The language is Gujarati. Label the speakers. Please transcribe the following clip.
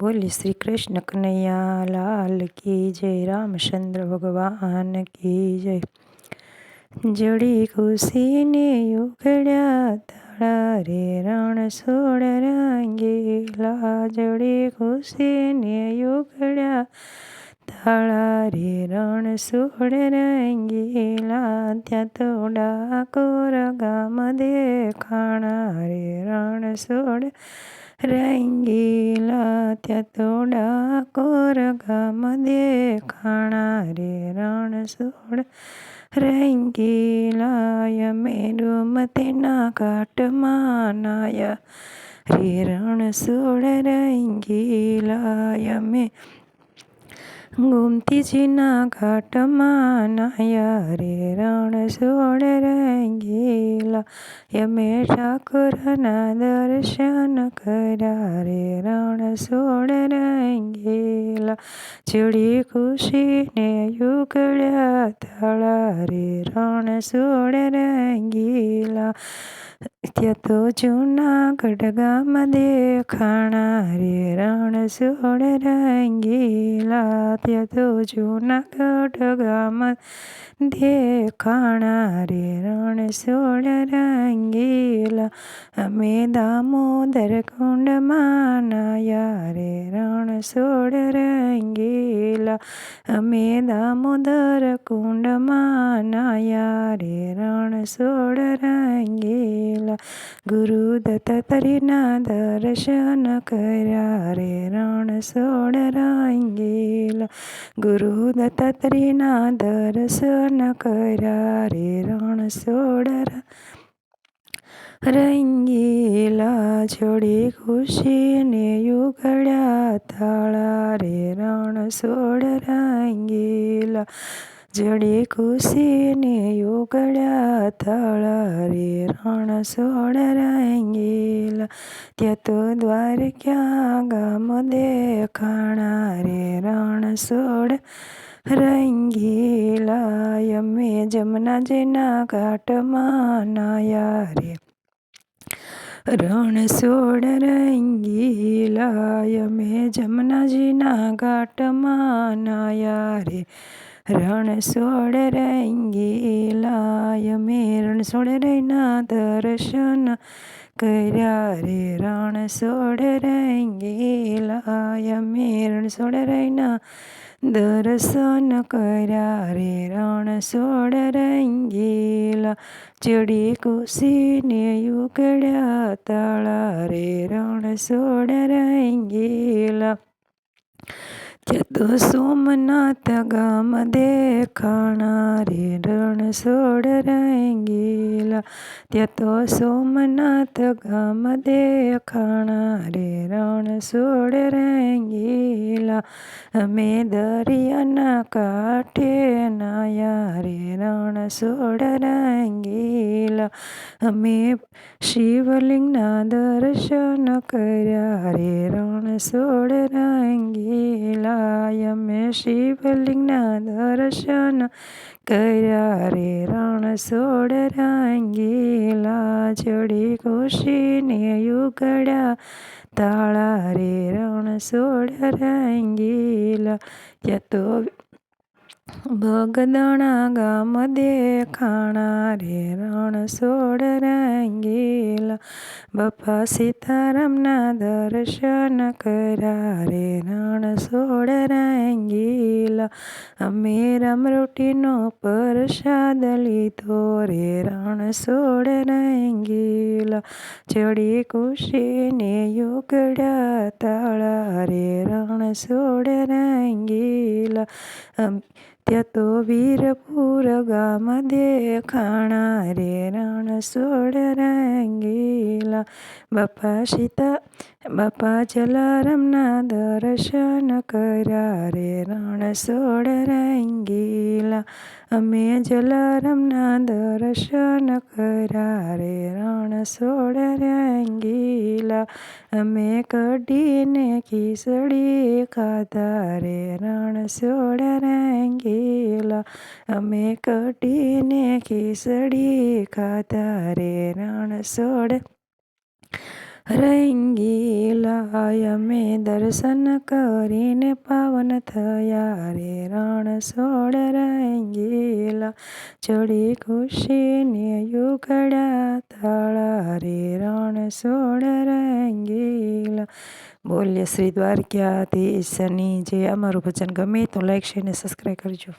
Speaker 1: બોલી શ્રી કૃષ્ણ કનૈયા લાલ કી જય રામચંદ્ર ભગવાન કી જય જડી ખુશીને ઉઘડ્યા તાળા રે રણ સોળ રંગેલા જડી ખુશીને ઉઘડ્યા તાળા રે રણ સોળ રંગેલા ત્યાં તો ડાકોર ગામ દેખાણા રે રણ સોળ રંગીલા ત્યાં તો ડાકોર ગામ દેખાણા રે રણ સોળ રંગીલા યમે ડુમતીના ઘાટમાં નાયા રે રણ સોળ રંગીલા યમે ગોમતીજીના ઘાટમાં નાયા રે રણ સોળ રંગીલા યમે ઠાકોરના દર્શન કર્યા રે રણ સોળ રંગીલા ચડી ખુશીને યુગળ્યા તાળા રે રણ સોળ રંગીલા ત્યાં તો જૂનાગઢ ગામ દેખાણા રે રણ સોળ રંગીલા ત્યાં તો જૂનાગઢ ગામ દેખાણા રે રણ સોળ રંગીલા અમે દામોદર કુંડમાં નાયા રે રણ સોળ રંગીલા અમે દામોદર કુંડમાં નાયા રે રણ સોળ રંગીલા ગુરુ દત્તરીના દર્શન કર્યા રે રણ સોડ રંગીલા. ગુરુ દત્તરીના દર્શન કર્યા રે રણ સોડ રંગીલા. જોડી ખુશીને યુગડ્યા તાળા રે રણ સોડ રંગીલા. જડી ખુશીને યુગળ્યા તાળા રે રણ સોળ રંગીલા ત્યાં તો દ્વારક્યા ગામ દેખાણા રે રણ સોળ રંગીલા જમના જમનાજીના ઘાટમાં નાયા રે રણ સોળ રંગીલા યમે જમનાજીના ઘાટમાં નાયા રે રણ સોળ રંગીલા યમે રણ સોળ રૈના દર્શન કર્યા રે રણ સોળ રંગીલા યમે રણ સોળ રૈના દર્શન કર્યા રે રણ સોળ રંગીલા ચડી કુશીને યુગડ્યા તાળા રે રણ સોળ રંગીલા ત્યાં તો સોમનાથ ગામ દેખાણા રે રણ સોળ રંગીલા ત્યાં તો સોમનાથ ગામ દેખાણા રે રણ સોળ રંગીલા અમે દરિયાના કાંઠે નાયા રે રણ સોડ રંગીલા અમે શિવલિંગના દર્શન કર્યા રે રણ સોડ રંગીલા અમે શિવલિંગના દર્શન કર્યા રે રણ સોડ રંગીલા જોડી ખુશીને યુગડા તાળા રે રણ સોડ રંગીલા ત્યાં તો બગદણા ગામ દેખાણા રે રણ સોડ રંગીલા બપા સીતારામના દર્શન કર્યા રે રણ સોડ રંગીલા અમે રામરોટીનો પ્રસાદ લીધો રે રણ સોડ રંગીલા ચડી ખુશીને યુગડ્યા તાળા રે રણ સોડ રંગીલા ત્યાં તો વીરપુર ગામ દેખાણા રે રણ સોળ રંગીલા. બાપા સીતા, બાપા જલારામના દર્શન કર્યા રે રણ સોળ રંગીલા. અમે જલારામના દર્શન કર્યા રે રણ સોળ રંગીલા અમે કઢીને ખીચડી ખાધા રે રણ સોળ રંગીલા અમે કઢીને ખીચડી ખાધા રે રણ સોળ રંગીલા અમે દર્શન કરીને પાવન થયા રે રણછોડ રંગીલા ચડી ખુશીને યુગડા તાળા રે રણછોડ રંગીલા. બોલ્ય શ્રી દ્વારકાધીશની જે અમારું ભજન ગમે તો લાઈક શેર ને સબસ્ક્રાઈબ કરજો.